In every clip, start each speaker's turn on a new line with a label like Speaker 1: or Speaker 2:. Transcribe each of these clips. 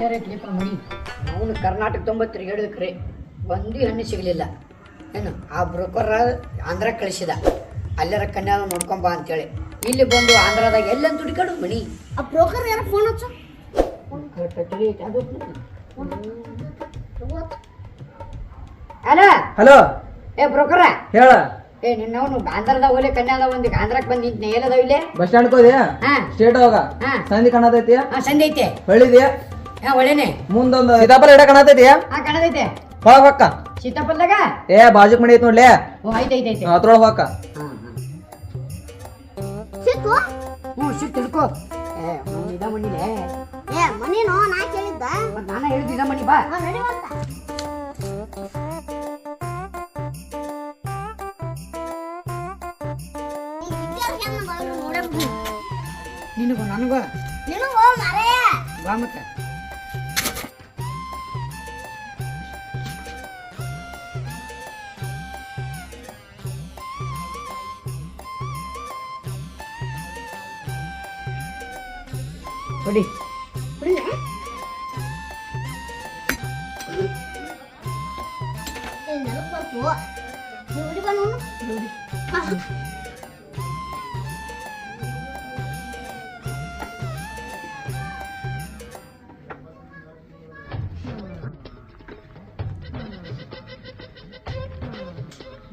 Speaker 1: ಎಲ್ಲಾರ ಕ್ಲಿಪ್ ಮಣಿ ಅವನು ಕರ್ನಾಟಕ ತುಂಬ ರೀ ಒಂದು ಹಣ್ಣು ಸಿಗಲಿಲ್ಲ. ಏನು? ಆ ಬ್ರೋಕರ್ ಆಂಧ್ರ ಕಳಿಸಿದ. ಅಲ್ಲಾರ ಕನ್ಯಾ ನೋಡ್ಕೊಂಬ ಅಂತೇಳಿ. ಇಲ್ಲಿ ಬಂದು ಆಂಧ್ರದಾಗ ಎಲ್ಲ ದುಡ್ಕಾಡು ಮಣಿ.
Speaker 2: ಆ ಬ್ರೋಕರ್ ಯಾರ ಫೋನ್ ಹಚ್ಚು?
Speaker 1: ಅಲ್ಲ
Speaker 3: ಹಲೋ?
Speaker 1: ಏ ಬ್ರೋಕರ?
Speaker 3: ಹೇಳ.
Speaker 1: ಏ ನಿನ್ನವನು ಆಂಧ್ರದಾಗ ಹೋಗ್ಲಿ ಕನ್ಯಾದ ಒಂದು ಆಂಧ್ರಕ್ಕೆ ಬಂದು ನಿಂತ ಎಲ್ಲದಾವ ಇಲ್ಲೇ?
Speaker 3: ಬಸ್ ಸ್ಟ್ಯಾಂಡ್ ಹೋದೆ
Speaker 1: ಹಾ.
Speaker 3: ಸ್ಟೇಟ್ ಹೋಗ?
Speaker 1: ಹಾ.
Speaker 3: ಸಂಧಿ ಕಾಣತೈತಿ
Speaker 1: ಆ ಸಂಧಿ ಐತೆ.
Speaker 3: ಹೊಳಿದಿ
Speaker 1: ಹಾ ಒಳ್ಳೆನೆ.
Speaker 3: ಮುಂದೊಂದು ಸೀತಾಫಲ ಇಡ ಕಾಣತೈತಿ
Speaker 1: ಹಾ ಕಾಣದೈತೆ.
Speaker 3: ಹೋಗ ಹೊಕ್ಕ
Speaker 1: ಸೀತಾಫಲ್ದಾಗ?
Speaker 3: ಏ ಬಾಜುಕ್ ಮನಿ ಐತಿ ನೋಡ್ಲೆ.
Speaker 1: ಓ ಐತೆ ಐತೆ ಐತೆ.
Speaker 3: ಅದ್ರೊಳಗೆ ಹೋಗ
Speaker 1: ಹಾ ಹಾ.
Speaker 2: ಸಿಕ್ಕು?
Speaker 1: ಹ್ಞೂ ಸಿಕ್ ತಿಳ್ಕೊ. ಏ ಇದ
Speaker 2: ಏ ಮನೇನೋ ನಾ ಕೇಳಿದ್ದ.
Speaker 1: ಮತ್ತೆ ನಾನು ಹೇಳಿದ ಇದ ಬಾ.
Speaker 2: ಹಾ, ನಡಿ ಬರ್ತಾ
Speaker 1: ನಿನಗೂ ನನಗೂ? ಬಾ ಮತ್ತೆ.
Speaker 2: പിടി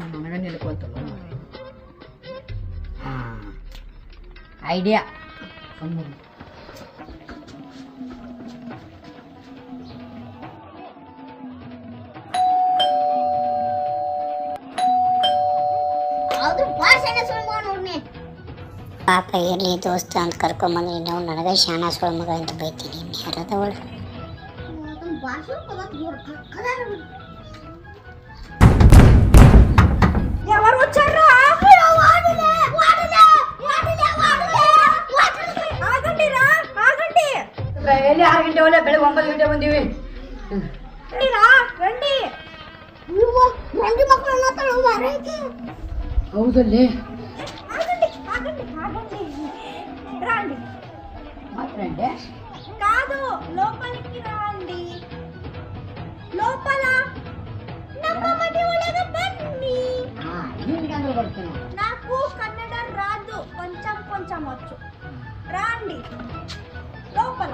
Speaker 2: അങ്ങനെ തന്നെ പോലത്തുള്ളൂ ഐഡിയ
Speaker 4: ಪಾಪ ಇರಲಿ ದೋಸ್ತ ಅಂತ ಕರ್ಕೊಂಬಂದ್ರೆ ನಾವು ನನಗೆ ಶಾನ ಸುಳ ಮಗ ಅಂತ ಬೈತೀನಿ. ಯಾರದವಳು
Speaker 1: ಎಲ್ಲಿ ಆರು ಗಂಟೆ ಒಳ್ಳೆ ಬೆಳಗ್ಗೆ ಒಂಬತ್ತು ಗಂಟೆ ಬಂದೀವಿ.
Speaker 2: ರಂಡಿ ಮಕ್ಕಳು ಅನ್ನತ್ತಾಳು ಮಾರೈತಿ
Speaker 1: ಹೌದಲ್ಲಿ? రెస్టారెంట్
Speaker 2: కాదు లోపలికి రండి. లోపల నాకు కన్నడ రాదు కొంచెం కొంచెం వచ్చు. రాండి. లోపల.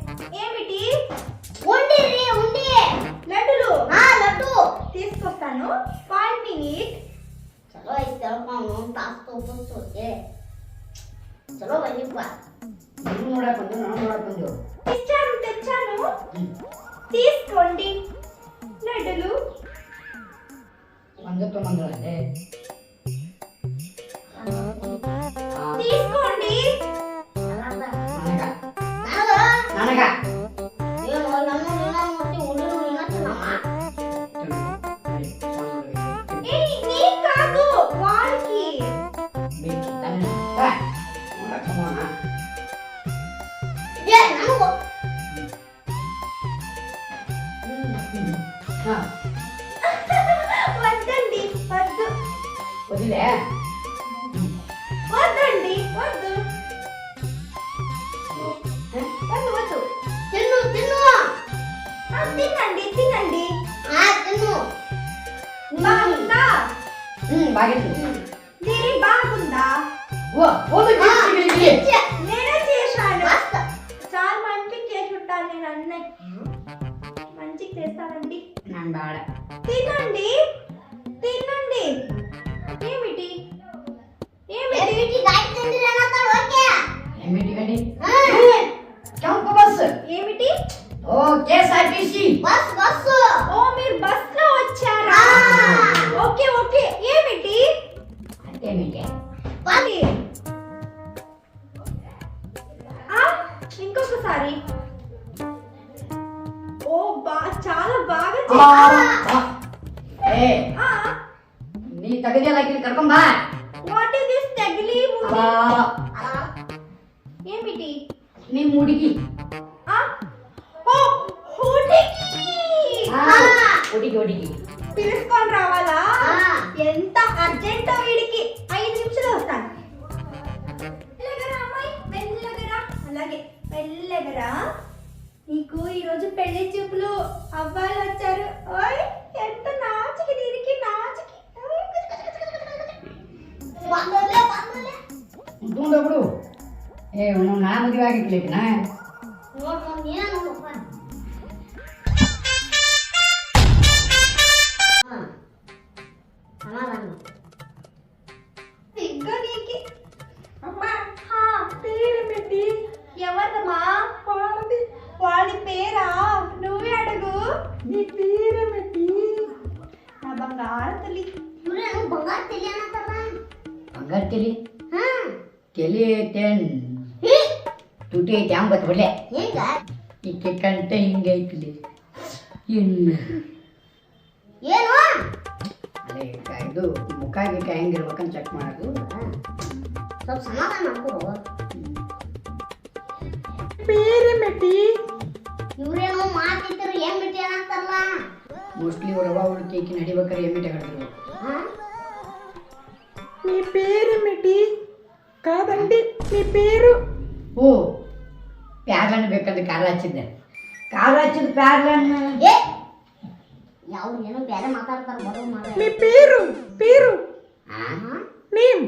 Speaker 2: తినండి తినండి. బాగుందా?
Speaker 1: బాగా
Speaker 2: దీని బాగుందా? నేనే చేశాను. చాలా మంచి చేసి ఉంటాను నేను అన్నయ్య. మంచి చేస్తానండి. తినండి.
Speaker 1: తినండి.
Speaker 2: ఏమిటి?
Speaker 1: ఏమిటి? ఏమిటి
Speaker 2: ఏమిటి?
Speaker 1: ನೀ ತೆಗೆದಿಲ್ಲ ಇಲ್ಲಿ ಕರ್ಕೊಂಬಾ
Speaker 2: వాట్ ఇస్ దిస్ తగిలి
Speaker 1: ಆ,
Speaker 2: ఏమిటి
Speaker 1: ನಿಮ್ ಹುಡುಗಿ
Speaker 2: ఆ ఓ హుడికి
Speaker 1: ಆ, ಹುಡುಗಿ ಹುಡುಗಿ
Speaker 2: పిలుచుకొని రావాలా ఎంత అర్జెంటో వీడికి ఐదు నిమిషాలు వస్తాను మెల్లగరా అమ్మాయి మెల్లగరా అలాగే మెల్లగరా నీకు ఈరోజు పెళ్లి చూపులు అబ్బాయిలు అమ్మా, హా, పేరు పెట్టి ఎవరిదమ్మా వాళ్ళది వాళ్ళ పేరా నువ్వే అడుగు నీ పేరు నా బంగారు తల్లి
Speaker 4: బంగారు తెలియనంటారా
Speaker 1: ಬಂಗಾರ ತಲಿ ತಲಿ ಐತೇನ್ ತುಟಿ ಐತೆ ಹಂಗೆ? ಬತ್ಬಿಡ್ಲೆ ಈಕೆ ಕಂಠ ಹಿಂಗೈತಿಲಿ ಇನ್ನು.
Speaker 4: ಏನು?
Speaker 1: ಅದೇ ಇದು ಮುಖ ಗಿಕ ಹೆಂಗಿರ್ಬೇಕಂತ ಚೆಕ್ ಮಾಡೋದು.
Speaker 4: ಸ್ವಲ್ಪ ಸಮಾಧಾನ ಮಾಡ್ಕೊಡು
Speaker 2: ಬೇರೆ ಮೆಟ್ಟಿ
Speaker 4: ಇವ್ರೇನೋ ಮಾತಿದ್ರು ಏನ್ ಮೆಟ್ಟಿ ಅನ್ನಂತಾರಲ್ಲ
Speaker 1: ಮೋಸ್ಟ್ಲಿ ಅವ್ರ ಅವ ಹುಡುಕಿ ನಡಿಬೇಕಾದ್ರೆ ಏನ್ ಮೆಟ್ಟಿ ಹಾಡಿದ್ರು
Speaker 2: మీ పేరేమిటి కాదండి మీ పేరు
Speaker 1: ಓ ಪ್ಯಾರ್ಲನ್ ಬೇಕಂದ್ರೆ ಕಾಲ ಹಚ್ಚಿದ್ದೆ ಕಾಲ ಹಚ್ಚಿದ ಪ್ಯಾರ್ಲನ್
Speaker 4: ಏ ಯಾವ ಏನೋ ಬೇರೆ ಮಾತಾಡ್ತಾರ ಬರೋ ಮಾಡ
Speaker 2: మీ పేరు పేరు
Speaker 1: ಆ?
Speaker 2: నేమ్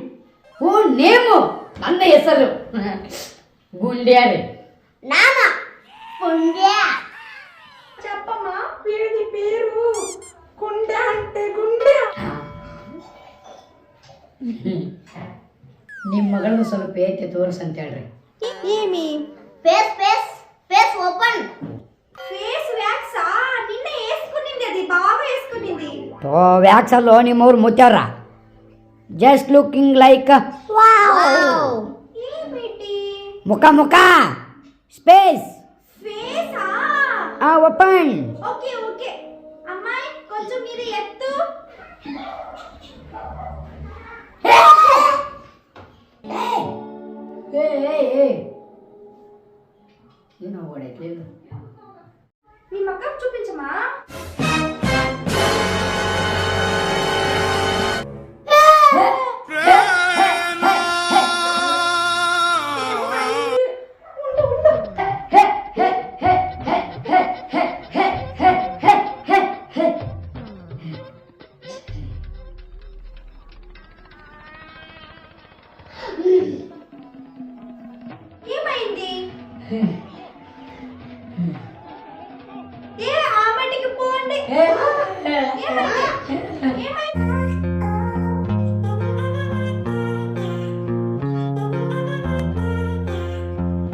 Speaker 1: ಓ ನೇಮು ನನ್ನ ಹೆಸರು ಗುಂಡ್ಯಾಡಿ
Speaker 4: నాన్న పుండ్య
Speaker 2: చెప్పమ్మా వీడిది పేరు
Speaker 1: ನಿಮ್ಮ ಮಗಳನ್ನ ಸ್ವಲ್ಪ ಏತಿ ತೋರ್ಸ್ ಅಂತ ಹೇಳ್ರಿ
Speaker 2: ఏమి
Speaker 4: face face face open
Speaker 2: face వ్యాక్సా నిన్న వేసుకునింది అది బాగా వేసుకునింది
Speaker 1: ತೋ ವ್ಯಾಕ್ಸಲ್ಲೋ ನಿಮ್ಮವ್ರು ಮುಚ್ಚಾರ ಜಸ್ಟ್ ಲುಕಿಂಗ್ ಲೈಕ್
Speaker 2: ఏమిటి
Speaker 1: ಮುಖ ಮುಖ ಸ್ಪೇಸ್
Speaker 2: ఫేసా
Speaker 1: ಆ ಓಪನ್
Speaker 2: ఓకే ఓకే అమ్మాయి కొంచెం మీరు ఎత్తు
Speaker 1: ఏ ఏ
Speaker 2: నేను వాడైతే ఈ మకం చూపించమా Yeah.